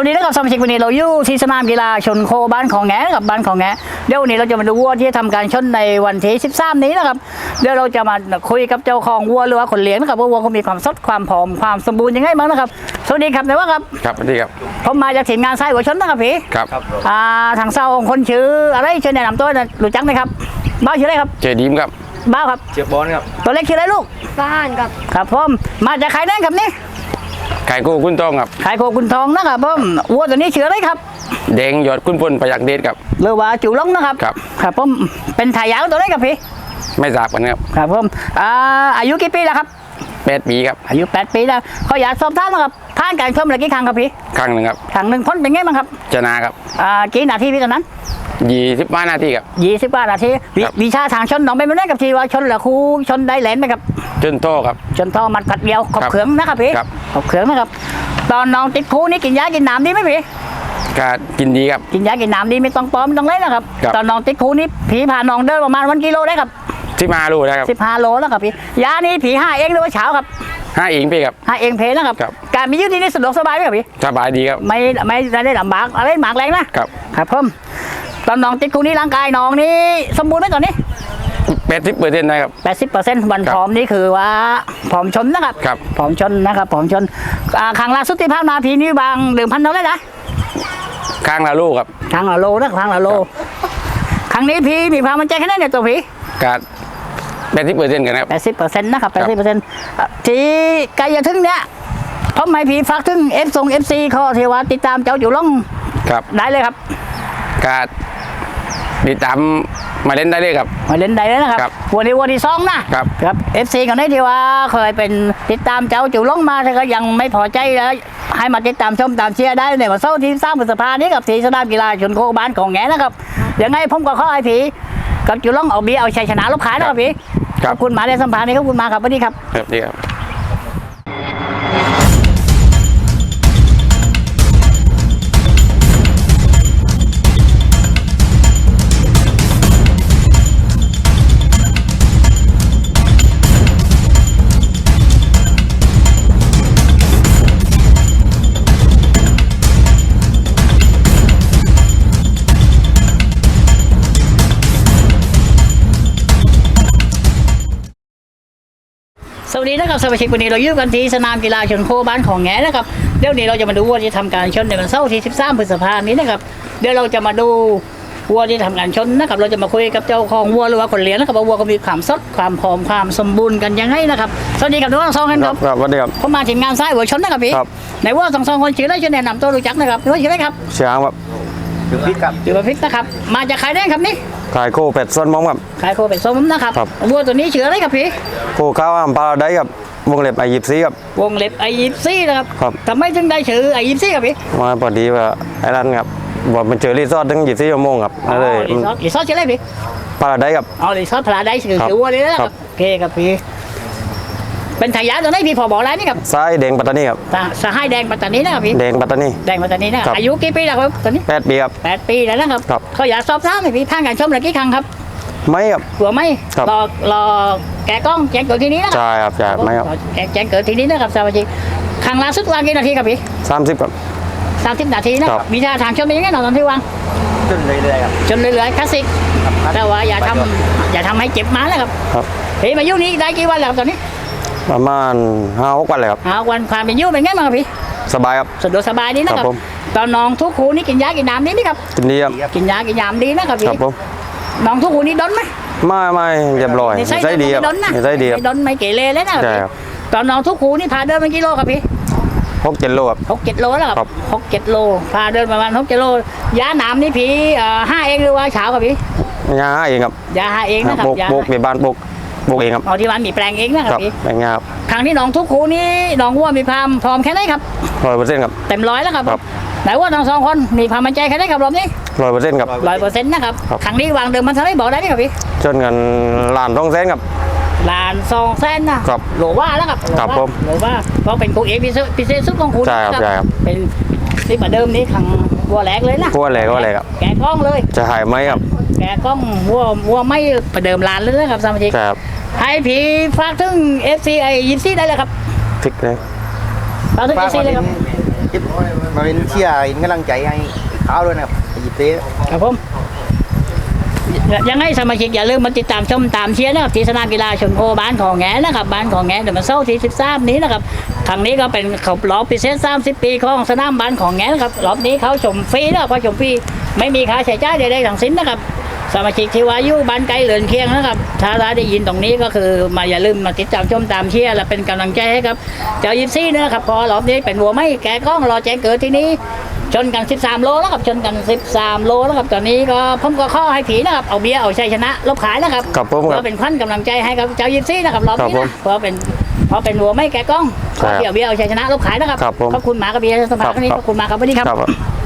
วัสดีนะครับสมาชิกวันนี้เราอยู่ที่สนามกีฬาชนโคบ้านของแงนะครับบ้านของแงเดี๋ยววันนี้เราจะมาดูวัวที่ทำการชนในวันที่ 13 นี้นะครับเดี๋ยวเราจะมาคุยกับเจ้าของวัวหรือว่าคนเลี้ยงนะครับว่าวัวเขามีความสดความผอมความสมบูรณ์ยังไงบ้างนะครับสวัสดีครับนายว่าครับครับสวัสดีครับผมมาจากทีมงานสายหัวชนนะครับพี่ครับอ่าทางเศร้าของคนชื่ออะไรชื่อแนะนำตัวหน่อยรู้จักไหมครับบ้าวชื่ออะไรครับเจดีมครับบ้าวครับเชียบบอลครับตัวเล็กชื่ออะไรลูกบ้านกับครับผมมาจากใครแน่ครับนี่ ไก่โก้คุณต้องครับขายโคกุนทองนะครับผมวัวตัวนี้ชื่ออะไรครับแดงหยอดคุณพลประยักษ์เดชครับหรือว่าจูหลงนะครับ ครับ ครับผมเป็นทายาทตัวไหนครับพี่ ไม่ทราบกันครับครับผมอ่าอายุกี่ปีแล้วครับ แปดปีครับอายุ 8 ปีแล้วเขาอยากสอบถามนะครับผ่านการชมอะไรกี่ครั้งครับพี่ครั้งหนึ่งครับครั้งหนึ่งพ้นเป็นไงบ้างครับชนะครับ อ่ากี่นาทีพี่ตอนนั้น ยี่สิบห้านาทีครับ20กว่านาทีวิครับ วิชาทางชนน้องเป็นไม่ได้กับทีว่าชนเหลือครูชนได้แหลนไหมครับจนโตครับ ชนทอมัดกัดเดียวขอบครับเขืองนะครับพี่ครับ ขอบเขืองนะครับ ตอนน้องติดครูนี่กินยากินน้ำดีไหมพี่ก็กินดีครับ กินยากินน้ำดีไม่ต้องป้อมไม่ต้องเล่นนะครับ ครับ ตอนน้องติดครูนี่ผีพาน้องเดินประมาณวันกิโลได้ครับที่มาลูนะครับสิบห้าโลแล้วครับพี่ยานี่ผีห้าเองหรือว่าเช้าครับห้าอิงพี่ครับ ห้าเองเพลนะครับ ครับ การมีอยืดที่นี่สะดวกสบายไหมครับพี่ สบายดีครับ ไม่ไม่ได้ลำบากอะไรหมากแรงนะครับ ครับผม ตอนน้องติดคุกนี้ร่างกายน้องนี่สมบูรณ์ไหมตอนนี้แปดสิบเปอร์เซ็นต์นะครับ แปดสิบเปอร์เซ็นต์วันครับผอมนี่คือว่าผอมชนนะครับครับผอมชนนะครับผอมชนอ่าครั้งล่าสุดที่ผ่านมาพีนี้บางหนึ่งพันเท่าไหร่นะข้างละลูกครับครั้งละโลนะครั้งละโล ครั้งนี้พีมีความมั่นใจแค่ไหนเนี่ยตัวพีก็แปดสิบเปอร์เซ็นต์กันครับ แปดสิบเปอร์เซ็นต์นะครับคแปรัดบสิบเปอร์เซ็นต์ที่ใกล้จะถึงเนี่ยเพราะไม่พีฝากถึงเอฟซงเอฟซีข้อที่ว่าติดตามเจ้าอยู่ล่องครับ ได้เลยครับ ก็ติดตามมาเล่นได้เลยครับ มาเล่นได้เลยนะครับ ครับวันนี้วันที่สองนะครับ ครับเอฟซีคนนี้ที่ว่าเคยเป็นติดตามเจ้าจู่ลงมาแต่ก็ยังไม่พอใจแล้วให้มาติดตามชมตามเชียร์ได้ในวันเสาร์ที่สามพฤษภานี้กับที่สนามกีฬาชนโคบ้านของแงนะครับยังไงผมก็ขอให้ผีกับจู่ลงเอาเบียร์เอาชัยชนะลบขายนะครับพี่คขรับอบคุณหมาในสัมภาษณ์นี้ขอบคุณมากครับสวัสดีครับ ครับดีครับ วัสดีนะครับสมาชิกวันนี้เราอยู่กันที่สนามกีฬาชนโคบ้านของแงนะครับเดี๋ยวนี้เราจะมาดูวัวที่ทำการชนในวันเสาร์ที่ 13 พฤษภาคมนี้นะครับเดี๋ยวเราจะมาดูวัวที่ทำการชนนะครับ เราจะมาคุยกับเจ้าของวัวหรือว่าคนเลี้ยงนะครับว่าวัวเขามีความสดความผอมความสมบูรณ์กันยังไงนะครับสวัสดีครับทุกท่านสองท่านครับครับสวัสดีครับผมมาทีมงานสายหัวชนนะครับพี่ครับในวัวสองสองคนชื่ออะไรชื่อแนะนำตัวรู้จักนะครับว่าชื่ออะไรครับเชียงครับถึงพิษครับชื่อประพิษนะครับมาจากใครได้ครับนี่ ไก่โก้เป็ดส้นมอมครับ ขายโคเป็ดส้มนะครับครับ วัวตัวนี้ชื่ออะไรครับพี่โก้ข้าวอัมพาราไดครับวงเล็บไอยิบซีครับ วงเล็บไอยิปซี่นะครับครับ ทำไมถึงได้ชื่อไอยิปซี่ครับพี่มาพอดีว่าไอ้นั่นครับบอกมันเจอรีสอร์ทตั้งยี่สิบชั่วโมงครับนั่นเลยรีสอร์ทรีสอร์ทชื่ออะไรพี่ พาราไดครับอ๋อรีสอร์ทพลาได้ชื่อครับชื่อวัวเลยนะคครัรับบโอเคครับพี่ เป็นทายาทตัวไหนพี่พอบอกแล้วนี่ครับซ้ายแดงปัตตานีครับสหสหายแดงปัตตานีนะครับพี่แดงปัตตานี แดงปัตตานีนะครับ อายุกี่ปีแล้วครับตอนนี้แปดปีครับ แปดปีแล้วนะครับครับ เขาอยากสอบถามให้พี่ท่านการชมอะไรกี่ครั้งครับไม่ครับ กลัวไหมครับ รอรอแกะกล้องแจ้งเกิดทีนี้นะครัใช่ครับใช่ไม่ครับรอแจ้งแจ้งเกิดทีนี้นะครับสวัสดีครั้งล่าสุดวางกี่นาทีครับพี่สามสิบครับ สามสิบนาทีนะครับวิชาทางชมเป็นยังไงหนอตอนที่วางจนเรื่อยๆครับ จนเรื่อยๆคลาสสิกครับแต่ว่าอย่าทำอย่าทำให้เจ็บมานะครับครับ เฮ้ยมายุ่นี้ได้กี่วันแล้วครับตอนนี้ ประมาณห้าหกวันเลยครับหาวันความเป็นยุ่เป็นไงบ้างครับพี่สบายครับ สะดวกสบายดีนะคครัรับบผม ตอนน้องทุกครูนี่กินยากินน้ำดีไหมครับ กินดีครับกินยากินยามดีนะครับคพี่รับผมน้องทุกครูนี่ดนไหมไม่ไม่เรียบร้อยไม่ใช่ดีครับไม่ดนนะใช่ดีครับ ไม่ดนไม่เกเรเลยนะครับใช่พี่ครับ ตอนน้องทุกครูนี่พาเดินเป็นกิโลครับพี่หกเจ็ดโลครับ หกเจ็ดโลแล้วคครัรับบ หกเจ็ดโลพาเดินประมาณหกเจ็ดโลยาหนามนี่พี่เอ่อห้าเองหรือว่าเช้าครับพี่งาเองครับยาห้าเองนะครับโบกยาโบกในบ้านโบก โบกเองครับเอาที่บ้านมีแปลงเองนะคครัรับบพี่แบ่งงาครับทางที่น้องทุกครูนี่น้องวัวมีความพร้อมแค่ไหนครับ ร้อยเปอร์เซ็นต์ครับ เต็มร้อยแล้วครับครับ ไหนว่าทั้งสองคนมีความมั่นใจแค่ไหนครับรอบนี้ร้อยเปอร์เซ็นต์ครับ ร้อยเปอร์เซ็นต์นะครับครับ ครั้งนี้วางเดิมมันเท่าไหรบอกได้ไหมครับพี่จนกันล้านต้องแสนครับล้านสองแสนนะครับโหลว่าแล้วครับโหลครับว่าผมโหลว่าเพราะเป็นครูเอกพิเศษพิเศษสุดของคุณใช่ครับใช่ครับเป็นนี่มาเดิมนี่ครั้งวัวแรกเลยนะวัวแรกวัวแรกครับ แกะกล้องเลย จะหายไหมครับแกะกล้องวัววัวไม่ประเดิมลานเลยนะครับสมาชิก ใช่ครับ ให้ผีฝากถึงเอฟซีไอยินซีได้เลยครับฟิกเลยฝากถึงเอฟซีเลยครับคิดมาเป็นเชียร์อินกำลังใจให้เขาด้วยนะครับหยิบเต้ครับผมยังไงสมาชิกอย่าลืมมาติดตามชมตามเชียร์นะครับที่สนามกีฬาชนโคบ้านของแงนะครับบ้านของแงเดี๋ยวมาเศร้าร์ที่13 นี้นะครับครั้งนี้ก็เป็นเขารอบพิเศษ 30 ปีของสนามบ้านของแงนะครับรอบนี้เขาชมฟรีนะครับเขาชมฟรีไม่มีค่าใช้จ่ายใดๆทั้งสิ้นนะครับ สมาชิกที่ว่าอยู่บ้านไกลเลือนเคียงนะครับถ้าได้ยินตรงนี้ก็คือมาอย่าลืมมาติดตามชมตามเชียร์และเป็นกำลังใจให้ครับ เจ้ายิปซี่นะครับพอรอบนี้เป็นวัวไม่แกะกล้องรอแจ้งเกิดที่นี้ชนกัน 13 โลแล้วครับชนกัน 13 โลแล้วครับตอนนี้ก็ผมก็ข้อให้ผีนะครับเอาเบียร์เอาชัยชนะลบขายนะครับครับผมครับก็เป็นขวัญกำลังใจให้กับเจ้ายิปซี่นะครับรอบนี้ครับผมนะเพราะเป็นเพราะเป็นวัวไม่แกะกล้องใช่ครับเบียร์เบียร์เอาชัยชนะลบขายนะครับครับผมขอบคุณหมากระเบียร์สภาครับครั้งนี้ขอบคุณมากครับสวัสดีครับครับ